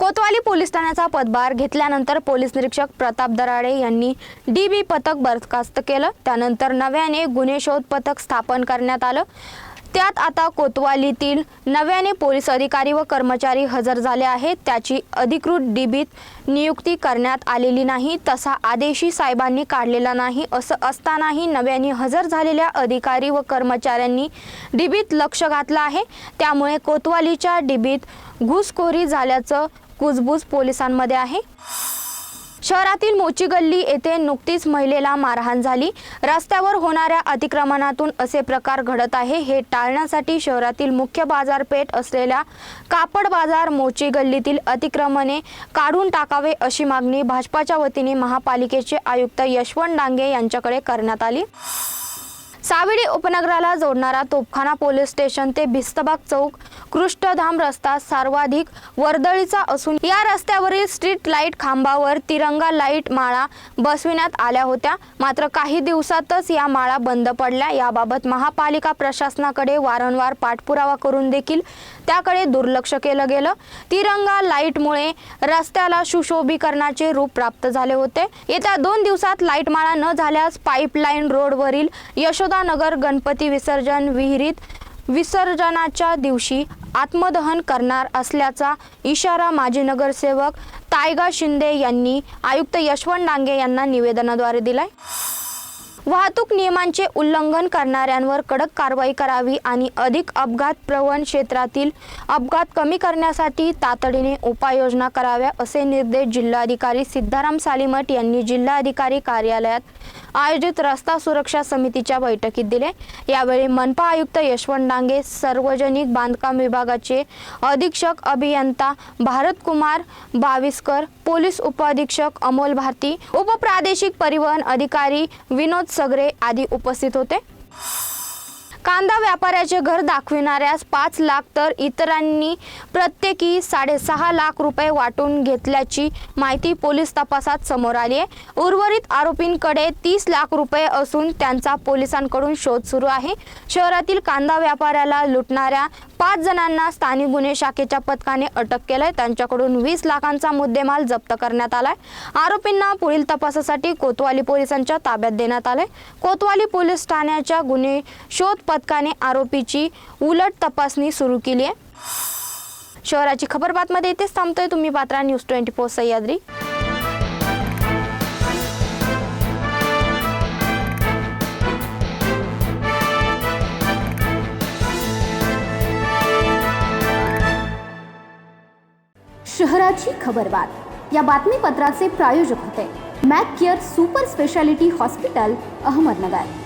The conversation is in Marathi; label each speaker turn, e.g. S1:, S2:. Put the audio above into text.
S1: कोतवाली पोलीस ठाण्याचा पदभार घेतल्यानंतर पोलीस निरीक्षक प्रताप दराडे यांनी डी बी पथक बरखास्त केलं. त्यानंतर नव्याने गुन्हे शोध पथक स्थापन करण्यात आलं. त्यात आता कोतवालीतील नव्याने पोलीस अधिकारी व कर्मचारी हजर झाले आहेत. त्याची अधिकृत डीबीत नियुक्ती करण्यात आलेली नाही. तसा आदेशही साहेबांनी काढलेला नाही. असं असतानाही नव्याने हजर झालेल्या अधिकारी व कर्मचाऱ्यांनी डीबीत लक्ष घातलं आहे. त्यामुळे कोतवालीच्या डीबीत घुसखोरी झाल्याचं कुजबूज पोलिसांमध्ये आहे. शहरातील मोची गल्ली येथे नुकतीच महिलेला मारहाण झाली. रस्त्यावर होणाऱ्या अतिक्रमणातून असे प्रकार घडत आहे. हे टाळण्यासाठी शहरातील मुख्य बाजारपेठ असलेल्या कापड बाजार मोची गल्लीतील अतिक्रमणे काढून टाकावे अशी मागणी भाजपाच्या वतीने महापालिकेचे आयुक्त यशवंत डांगे यांच्याकडे करण्यात आली. सावेडी उपनगराला जोडणारा तोपखाना पोलीस स्टेशन ते भिस्तबाग चौक कृष्णधाम रस्ता सर्वाधिक वर्दळीचा असून या रस्त्यावरील स्ट्रीट लाइट खांबावर तिरंगा लाइट माळा बसविण्यात आल्या होत्या. मात्र काही दिवसातच या माळा बंद पडल्या. याबाबत महापालिका प्रशासनाकडे वारंवार पाठपुरावा करून देखील त्याकडे दुर्लक्ष केलं गेलं. तिरंगा लाईटमुळे रस्त्याला सुशोभीकरणाचे रूप प्राप्त झाले होते. येत्या दोन दिवसात लाइट माळा न झाल्यास पाईपलाईन रोडवरील यशोदानगर गणपती विसर्जन विहिरीत विसर्जनाच्या दिवशी आत्मदहन करणार असल्याचा इशारा माजी नगरसेवक तायगा शिंदे यांनी आयुक्त यशवंत डांगे यांना निवेदनाद्वारे दिलाय. वाहतूक नियमांचे उल्लंघन करणाऱ्यांवर कडक कारवाई करावी आणि अधिक अपघात प्रवण क्षेत्रातील अपघात कमी करण्यासाठी तातडीने उपाययोजना कराव्या असे निर्देश जिल्हाधिकारी सिद्धाराम सालीमठ यांनी जिल्हाधिकारी कार्यालयात आयोजित रस्ता सुरक्षा समितीच्या बैठकीत दिले. यावेळी मनपा आयुक्त यशवंत डांगे सार्वजनिक बांधकाम विभागाचे अधीक्षक अभियंता भारत कुमार बाविस्कर पोलीस उपअधीक्षक अमोल भारती उपप्रादेशिक परिवहन अधिकारी विनोद सगरे आदी उपस्थित होते. कांदा व्यापाऱ्याचे घर दाखविणाऱ्यास पाच लाख तर इतरांनी प्रत्येकी साडेसहा लाख रुपये वाटून घेतल्याची माहिती पोलीस तपासात समोर आली आहे. उर्वरित आरोपींकडे तीस लाख रुपये असून त्यांचा पोलिसांकडून शोध सुरू आहे. शहरातील कांदा व्यापाऱ्याला लुटणाऱ्या पाच जणांना स्थानिक गुन्हे शाखेच्या पथकाने अटक केलंय. त्यांच्याकडून वीस लाखांचा मुद्देमाल जप्त करण्यात आलाय. आरोपींना पुढील तपासासाठी कोतवाली पोलिसांच्या ताब्यात देण्यात आलंय. कोतवाली पोलीस ठाण्याच्या गुन्हे शोध पथकाने आरोपीची उलट तपासणी सुरू केली आहे. शहराची खबर बातमध्ये इथेच थांबतोय. तुम्ही पात्रा न्यूज ट्वेंटी फोर सह्याद्री.
S2: शहराची खबरबात या बातमीपत्राचे प्रायोजक होते. Mac Care super speciality hospital Ahmednagar.